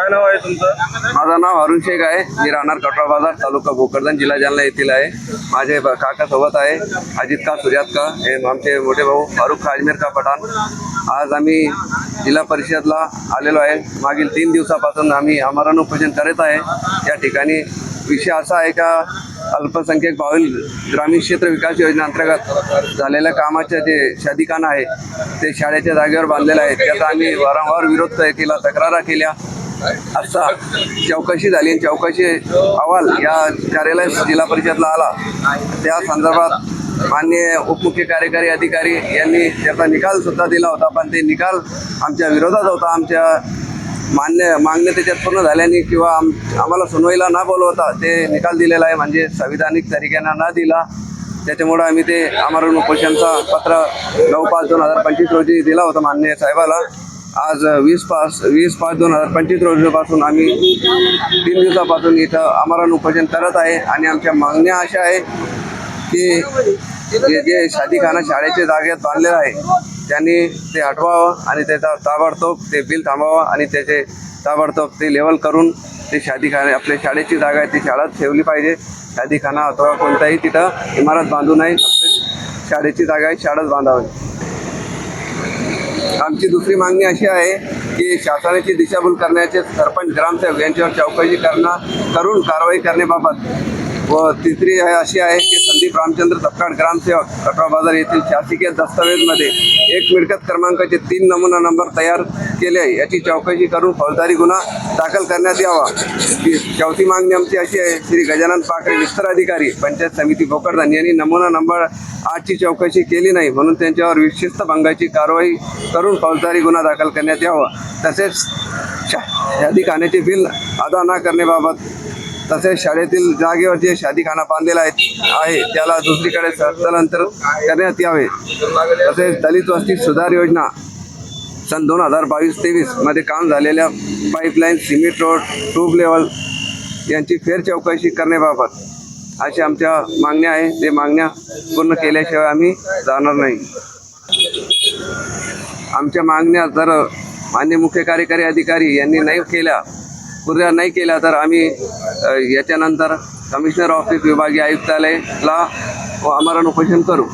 काय नाव आहे तुमचं? माझं नाव अरुण शेख आहे. मी राहणार कटरा बाजार तालुका भोकरदन जिल्हा जालना येथील आहे. माझे काका सोबत आहे अजित का सुजात का हे आमचे मोठे भाऊ फारुख का अजमेर का पठाण. आज आम्ही जिल्हा परिषदला आलेलो आहे. मागील तीन दिवसापासून आम्ही आमरण उपोषण करत आहे. या ठिकाणी विषय असा आहे का अल्पसंख्याक भाविल ग्रामीण क्षेत्र विकास योजना अंतर्गत झालेल्या कामाचे जे शादीखाना आहे ते शाळेच्या जागेवर बांधलेलं आहे त्याचा आम्ही वारंवार विरोध केला तक्रारा केल्या. असा चौकशी झाली आणि चौकशी अहवाल या कार्यालय जिल्हा परिषदला आला. त्या संदर्भात माननीय उपमुख्य कार्यकारी अधिकारी यांनी त्याचा निकाल सुद्धा दिला होता पण ते निकाल आमच्या विरोधात होता. आमच्या मान्य मागण्या त्याच्यात पूर्ण झाल्याने किंवा आम आम्हाला सुनवाईला न बोलवता ते निकाल दिलेला आहे म्हणजे संविधानिक तरीक्यानं न दिला. त्याच्यामुळं आम्ही ते आमरण उपोषणचा पत्र नऊ पाच दोन हजार पंचवीस रोजी दिला होता मान्य साहेबाला. आज वीस पाच वीस पाच दोन हजार पंचवीस रोजीपासून आम्ही तीन दिवसापासून इथं आमरण उपोषण करत आहे आणि आमच्या मागण्या अशा आहे की जे जे शादीखाना शाळेच्या जागेत बांधलेलं आहे त्यांनी ते हटवावं आणि त्याचा ताबडतोब ते बिल थांबावं आणि त्याचे ताबडतोब ते लेवल करून ते शादीखाने आपल्या शाळेची जागा आहे ती शाळा ठेवली पाहिजे. शादीखाना अथवा कोणताही तिथं इमारत बांधू नये शाळेची जागा आहे शाळाच बांधावी. आमची दुसरी मागणी अशी आहे की शासनाची दिशाभूल करण्याचे सरपंच ग्रामसेवक यांच्यावर चौकशी करणं करून कारवाई करण्याबाबत. व तिसरी अशी आहे की संदीप रामचंद्र तपकाळ ग्रामसेवक कटवा बाजार येथील शासकीय दस्तावेजमध्ये एक मिळकत क्रमांकाचे तीन नमुना नंबर तयार केले आहे याची चौकशी करून फौजदारी गुन्हा दाखल करण्यात यावा. ती चौथी मागणी आमची अशी आहे श्री गजानन पाकरे विस्तार अधिकारी पंचायत समिती भोकरदान यांनी नमुना नंबर आठची चौकशी केली नाही म्हणून त्यांच्यावर विशिष्ट भंगाची कारवाई करून फौजदारी गुन्हा दाखल करण्यात यावा. तसेच शा शादीखान्याचे बिल अदा न करण्याबाबत तसेच शाळेतील जागेवर जे शादीखाना बांधलेला आहे आहे त्याला दुसरीकडे स्थलांतर करण्यात यावे. तसेच दलित वस्ती सुधार योजना सन दोन हजार बावीस तेवीसमध्ये काम झालेल्या pipeline cement road tube level यांची फेर चौकशी करण्याबाबत अशा आमच्या मागण्या आहे. ते मागण्या पूर्ण केल्याशिवाय आम्ही जाणार नाही. आमच्या मागण्या जर मान्य मुख्य कार्यकारी अधिकारी यांनी नाही केल्या पूर्ण नाही केल्या तर आम्ही याच्यानंतर कमिशनर ऑफिस विभागीय आयुक्तालयाला आमरण उपोषण करू.